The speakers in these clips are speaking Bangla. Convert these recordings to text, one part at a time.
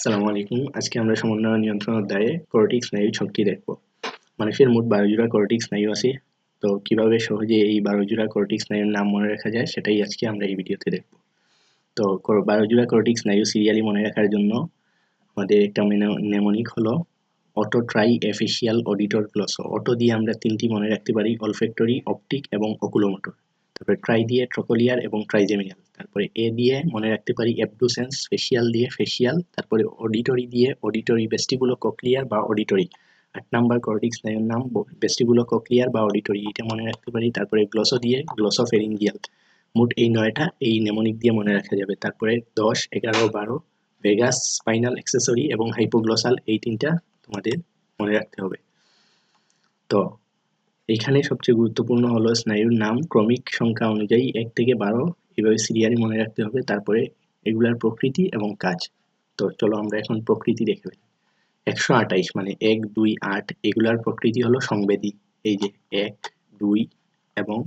আসসালামু আলাইকুম। আজকে আমরা সমন্বয় নিয়ন্ত্রণ অধ্যায়ে কোরটিক স্নায়ু ছকটি দেখব। মানুষের মোট বারো জোড়া কোরটিক স্নায়ু আছে। তো কীভাবে সহজে এই বারো জোড়া কোরটিক স্নায়ুর নাম মনে রাখা যায় সেটাই আজকে আমরা এই ভিডিওতে দেখব। তো বারো জোড়া কোরটিক স্নায়ু সিরিয়ালি মনে রাখার জন্য আমাদের একটা নেমনিক হলো auto tri facial auditor glosso auto দিয়ে আমরা তিনটি মনে রাখতে পারি অলফেক্টরি অপটিক এবং অকুলোমোটর তারপরে ট্রাই দিয়ে ট্রকোলিয়ার এবং ট্রাইজেমিনাল তারপরে এ দিয়ে মনে রাখতে পারি অ্যাবডুসেন্স ফেসিয়াল দিয়ে ফেসিয়াল তারপরে অডিটরি দিয়ে অডিটরি বেস্টিবুলো কক্লিয়ার বা অডিটরি আট নাম্বার কর্টিক স্নায়ুর নাম বেস্টিবুলো কক্লিয়ার বা অডিটরি এটা মনে রাখতে পারি। তারপরে গ্লসো দিয়ে গ্লসো ফেরিঙ্গিয়াল মোট এই নয়টা এই নেমোনিক দিয়ে মনে রাখা যাবে। তারপরে দশ, এগারো, বারো ভেগাস স্পাইনাল অ্যাক্সেসরি এবং হাইপোগ্লসাল এই তিনটা তোমাদের মনে রাখতে হবে। তো এখানে সবচেয়ে গুরুত্বপূর্ণ হলো স্নায়ুর নাম, ক্রমিক সংখ্যা অনুযায়ী এক থেকে বারো। এভাবে সিরিয়ালি মনে রাখতে হবে। তারপরে এগুলার প্রকৃতি এবং কাজ। তো চলো আমরা এখন প্রকৃতি দেখে ফেলি। একশো আঠাইশ মানে এক, দুই, আট, এগুলার প্রকৃতি হলো সংবেদী। এই যে এক, দুই এবং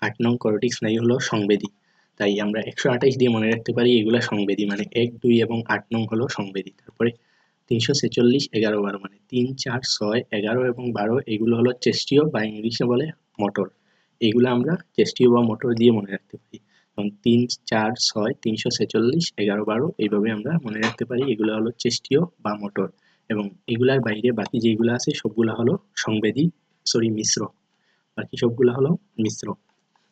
আট নং করোটিক স্নায়ু হলো সংবেদী। তাই আমরা একশো আঠাইশ দিয়ে মনে রাখতে পারি এগুলা সংবেদী। মানে এক, দুই এবং আট নং হলো সংবেদী। তারপরে তিনশো ছেচল্লিশ এগারো বারো মানে তিন, চার, ছয়, এগারো এবং বারো, এগুলো হলো চেস্টীয় বা ইংলিশে বলে মোটর। এগুলো আমরা চেস্টীয় বা মোটর দিয়ে মনে রাখতে পারি। এবং তিন, চার, ছয়, তিনশো ছেচল্লিশ, এগারো, বারো, এইভাবে আমরা মনে রাখতে পারি এগুলো হলো চেস্টীয় বা মোটর। এবং এগুলার বাইরে বাকি যেগুলো আছে, সবগুলো হলো সংবেদী সরি মিশ্র। বাকি সবগুলো হলো মিশ্র।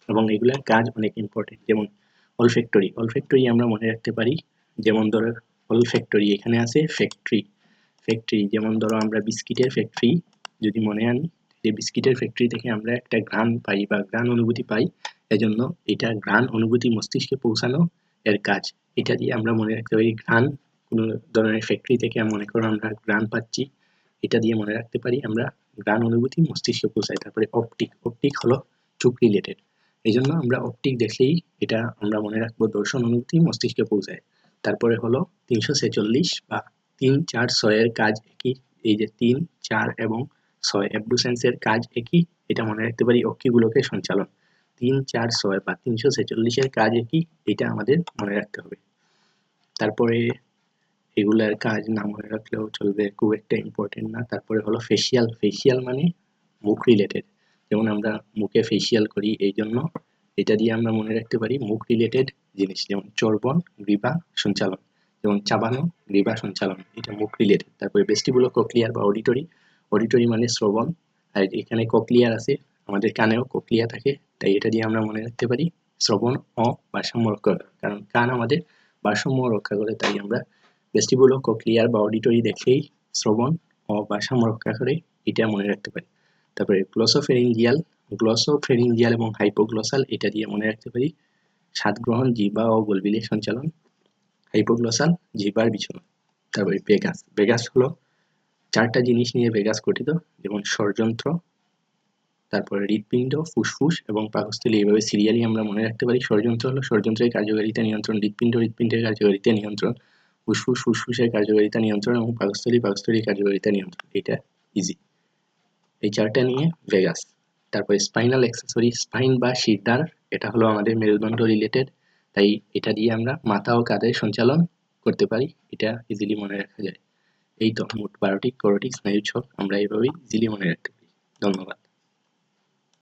এবং এগুলার কাজ অনেক ইম্পর্টেন্ট যেমন অলফ্যাক্টরি। অলফ্যাক্টরি আমরা মনে রাখতে পারি, যেমন ধরো হল ফ্যাক্টরি এখানে আছে ফ্যাক্টরি ফ্যাক্টরি যেমন ধরো আমরা বিস্কিটের ফ্যাক্টরি যদি মনে আনি, যে বিস্কিটের ফ্যাক্টরি থেকে আমরা একটা ঘ্রাণ পাই বা ঘ্রাণ অনুভূতি পাই, এজন্য এটা ঘ্রাণ অনুভূতি মস্তিষ্কে পৌঁছানো এর কাজ। এটা দিয়ে আমরা মনে রাখতে পারি ঘ্রাণ, কোনো ধরনের ফ্যাক্টরি থেকে মনে করো আমরা ঘ্রাণ পাচ্ছি, এটা দিয়ে মনে রাখতে পারি আমরা ঘ্রাণ অনুভূতি মস্তিষ্কে পৌঁছাই। তারপরে অপটিক অপটিক হলো চোখ রিলেটেড এই জন্য আমরা অপটিক দেখলেই এটা আমরা মনে রাখব দর্শন অনুভূতি মস্তিষ্কে পৌঁছায়। তারপরে হলো তিনশো ছেচল্লিশ বা তিন চার ছয়ের কাজ একই, এই যে তিন, চার এবং ছয় অ্যাবডুসেন্সের কাজ একই, এটা মনে রাখতে পারি অক্ষিগুলোকে সঞ্চালন। তিন, চার, ছয় বা তিনশো ছেচল্লিশের কাজ একই, এটা আমাদের মনে রাখতে হবে। তারপরে এগুলার কাজ না মনে রাখলেও চলবে, খুব একটা ইম্পর্টেন্ট না। তারপরে হলো ফেসিয়াল ফেসিয়াল মানে মুখ রিলেটেড যেমন আমরা মুখে ফেসিয়াল করি এই জন্য এটা দিয়ে আমরা মনে রাখতে পারি মুখ রিলেটেড জিনিস, যেমন চর্বণ, গ্রীবা, সঞ্চালন। যেমন চাবানো, গ্রীবা, সঞ্চালন, এটা মুখ রিলেটেড তারপরে বেস্টিবুলো কোক্লিয়ার বা অডিটরি অডিটরি মানে শ্রবণ, আর এখানে কোক্লিয়ার আছে, আমাদের কানেও কোক্লিয়া থাকে, তাই এটা দিয়ে আমরা মনে রাখতে পারি শ্রবণ, অ, ভারসাম্য রক্ষা করে। কারণ কান আমাদের ভারসাম্য রক্ষা করে, তাই আমরা বেস্টিবুলো কোক্লিয়ার বা অডিটরি দেখলেই শ্রবণ ও ভারসাম্য রক্ষা করে, এটা মনে রাখতে পারি। তারপরে গ্লোসোফেরিঞ্জিয়াল গ্লোসোফেরিঞ্জিয়াল এবং হাইপোগ্লোসাল এটা দিয়ে মনে রাখতে পারি স্বাদ গ্রহণ জিহ্বা ও গোলবিলের সঞ্চালন হাইপোগ্লোসাল জিহ্বার বিচলন তারপরে বেগাস বেগাস হলো চারটা জিনিস নিয়ে বেগাস গঠিত, যেমন ষড়যন্ত্র, তারপরে হৃৎপিণ্ড, ফুসফুস এবং পাকস্থলী। এইভাবে সিরিয়ালি আমরা মনে রাখতে পারি। ষড়যন্ত্র হলো ষড়যন্ত্রের কার্যকারিতা নিয়ন্ত্রণ, হৃৎপিণ্ড, হৃৎপিণ্ডের কার্যকারিতা নিয়ন্ত্রণ, ফুসফুস, ফুসফুসের কার্যকারিতা নিয়ন্ত্রণ এবং পাকস্থলী, পাকস্থলীর কার্যকারিতা নিয়ন্ত্রণ। এটা ইজি এই চারটা নিয়ে ভেগাস। তারপরে স্পাইনাল অ্যাক্সেসরি স্পাইন বা শিরদার এটা হলো আমাদের মেরুদণ্ড রিলেটেড তাই এটা দিয়ে আমরা মাথা ও কাঁধের সঞ্চালন করতে পারি, এটা ইজিলি মনে রাখা যায়। এই তো, মোট বারোটি করোটিক ছক, আমরা এইভাবেই ইজিলি মনে রাখতে পারি। ধন্যবাদ।